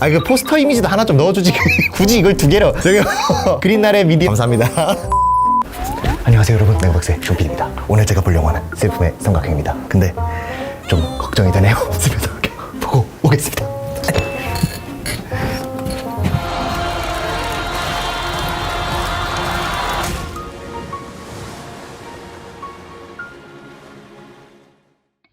아 이거 포스터 이미지도 하나 좀 넣어주지. 굳이 이걸 두 개로. 저기 그린날의 미디 감사합니다. 안녕하세요 여러분. 맹박스의 쇼피입니다. 오늘 제가 볼 영화는 슬픔의 삼각형입니다. 근데 좀 걱정이 되네요. 삼각형 보고 오겠습니다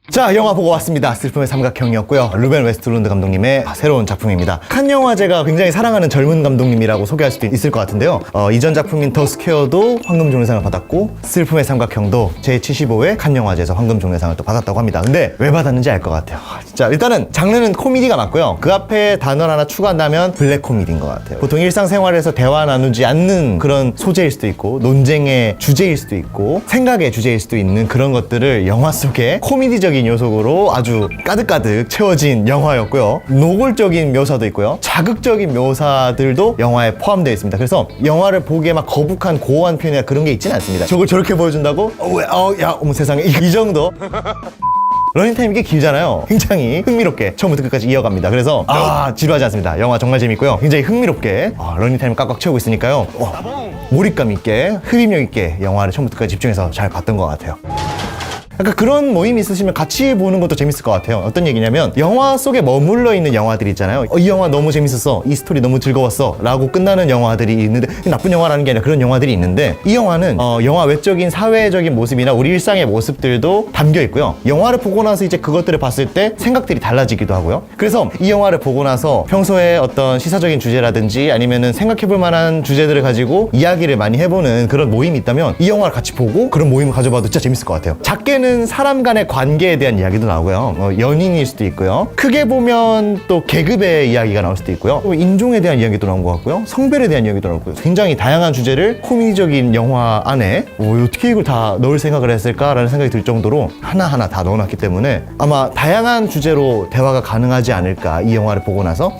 자 영화 보고 왔습니다. 슬픔의 삼각형이었고요. 루벤 웨스트룬드 감독님의 새로운 작품입니다. 칸 영화제가 굉장히 사랑하는 젊은 감독님이라고 소개할 수도 있을 것 같은데요. 어, 이전 작품인 더 스퀘어도 황금종려상을 받았고 슬픔의 삼각형도 제75회 칸 영화제에서 황금종려상을 또 받았다고 합니다. 근데 왜 받았는지 알 것 같아요. 아, 진짜. 일단은 장르는 코미디가 맞고요. 그 앞에 단어 하나 추가한다면 블랙 코미디인 것 같아요. 보통 일상생활에서 대화 나누지 않는 그런 소재일 수도 있고 논쟁의 주제일 수도 있고 생각의 주제일 수도 있는 그런 것들을 영화 속에 코미디적인 요소로 아주 가득가득 채워진 영화였고요. 노골적인 묘사도 있고요. 자극적인 묘사들도 영화에 포함되어 있습니다. 그래서 영화를 보기에 막 거북한 고어한 표현이나 그런 게 있지는 않습니다. 저걸 저렇게 보여준다고? 어, 왜? 어, 야, 어머 세상에. 이, 이 정도? 러닝타임이 꽤 길잖아요. 굉장히 흥미롭게 처음부터 끝까지 이어갑니다. 그래서 아 지루하지 않습니다. 영화 정말 재밌고요. 굉장히 흥미롭게 아, 러닝타임을 꽉꽉 채우고 있으니까요. 어, 몰입감 있게 흡입력 있게 영화를 처음부터 끝까지 집중해서 잘 봤던 것 같아요. 약간 그런 모임이 있으시면 같이 보는 것도 재밌을 것 같아요. 어떤 얘기냐면 영화 속에 머물러 있는 영화들 있잖아요. 어, 이 영화 너무 재밌었어. 이 스토리 너무 즐거웠어. 라고 끝나는 영화들이 있는데 나쁜 영화라는 게 아니라 그런 영화들이 있는데 이 영화는 어, 영화 외적인 사회적인 모습이나 우리 일상의 모습들도 담겨 있고요. 영화를 보고 나서 이제 그것들을 봤을 때 생각들이 달라지기도 하고요. 그래서 이 영화를 보고 나서 평소에 어떤 시사적인 주제라든지 아니면은 생각해 볼 만한 주제들을 가지고 이야기를 많이 해보는 그런 모임이 있다면 이 영화를 같이 보고 그런 모임을 가져봐도 진짜 재밌을 것 같아요. 작게는 사람 간의 관계에 대한 이야기도 나오고요. 어, 연인일 수도 있고요. 크게 보면 또 계급의 이야기가 나올 수도 있고요. 또 인종에 대한 이야기도 나온 것 같고요. 성별에 대한 이야기도 나오고요. 굉장히 다양한 주제를 코미디적인 영화 안에 어, 어떻게 이걸 다 넣을 생각을 했을까라는 생각이 들 정도로 하나하나 다 넣어놨기 때문에 아마 다양한 주제로 대화가 가능하지 않을까 이 영화를 보고 나서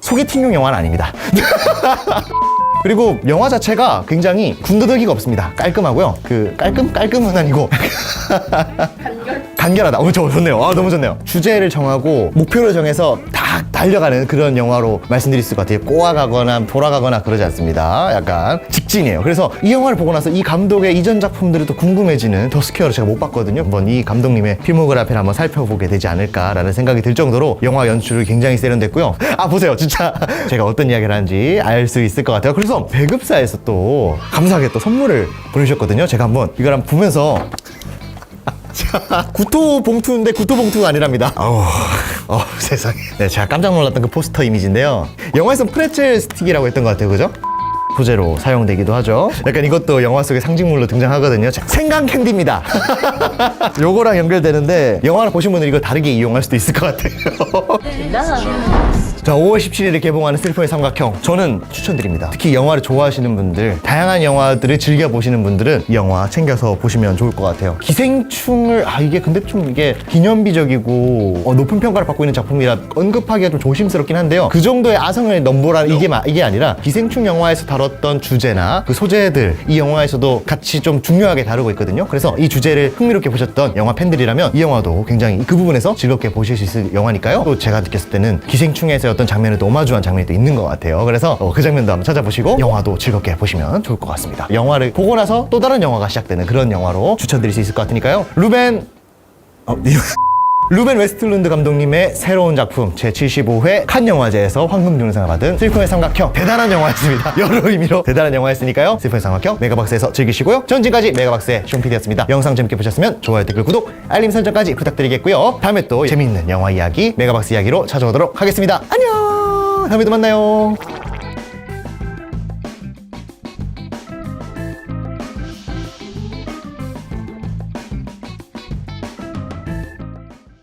소개팅용 영화는 아닙니다. 그리고 영화 자체가 굉장히 군더더기가 없습니다. 깔끔하고요. 그 깔끔 깔끔은 아니고 간결 하다. 어, 저 좋네요. 아, 너무 좋네요. 주제를 정하고 목표를 정해서 딱 달려가는 그런 영화로 말씀드릴 수가 같아요. 꼬아가거나 돌아가거나 그러지 않습니다. 약간 직진이에요. 그래서 이 영화를 보고 나서 이 감독의 이전 작품들이 또 궁금해지는 더 스퀘어를 제가 못 봤거든요. 한번 이 감독님의 필모그래피를 한번 살펴보게 되지 않을까라는 생각이 들 정도로 영화 연출을 굉장히 세련됐고요. 아, 보세요. 진짜 제가 어떤 이야기를 하는지 알 수 있을 것 같아요. 그래서 배급사에서 또 감사하게 또 선물을 보내주셨거든요. 제가 한번 이걸 한번 보면서 구토 봉투인데 구토 봉투가 아니랍니다. 어우, 어 세상에. 네, 제가 깜짝 놀랐던 그 포스터 이미지인데요. 영화에서 프레첼 스틱이라고 했던 것 같아요, 그죠? 소재로 사용되기도 하죠. 약간 이것도 영화 속의 상징물로 등장하거든요. 자, 생강 캔디입니다. 요거랑 연결되는데 영화를 보신 분들 이거 다르게 이용할 수도 있을 것 같아요. 자, 5월 17일에 개봉하는 슬픔의 삼각형. 저는 추천드립니다. 특히 영화를 좋아하시는 분들, 다양한 영화들을 즐겨보시는 분들은 이 영화 챙겨서 보시면 좋을 것 같아요. 기생충을, 아, 이게 근데 좀 이게 기념비적이고, 어, 높은 평가를 받고 있는 작품이라 언급하기가 좀 조심스럽긴 한데요. 그 정도의 아성을 넘보라 이게, 마- 이게 아니라 기생충 영화에서 다뤘던 주제나 그 소재들, 이 영화에서도 같이 좀 중요하게 다루고 있거든요. 그래서 이 주제를 흥미롭게 보셨던 영화 팬들이라면 이 영화도 굉장히 그 부분에서 즐겁게 보실 수 있을 영화니까요. 또 제가 느꼈을 때는 기생충에서 어떤 장면에도 오마주한 장면이 또 있는 것 같아요. 그래서 어, 그 장면도 한번 찾아보시고 영화도 즐겁게 보시면 좋을 것 같습니다. 영화를 보고 나서 또 다른 영화가 시작되는 그런 영화로 추천드릴 수 있을 것 같으니까요. 루벤 어, 루벤 웨스틀룬드 감독님의 새로운 작품 제75회 칸 영화제에서 황금종려상을 받은 슬픔의 삼각형 대단한 영화였습니다. 여러 의미로 대단한 영화였으니까요. 슬픔의 삼각형 메가박스에서 즐기시고요. 전 지금까지 메가박스의 쇼피디였습니다. 영상 재밌게 보셨으면 좋아요, 댓글, 구독, 알림 설정까지 부탁드리겠고요. 다음에 또 재미있는 영화 이야기 메가박스 이야기로 찾아오도록 하겠습니다. 안녕! 다음에 또 만나요.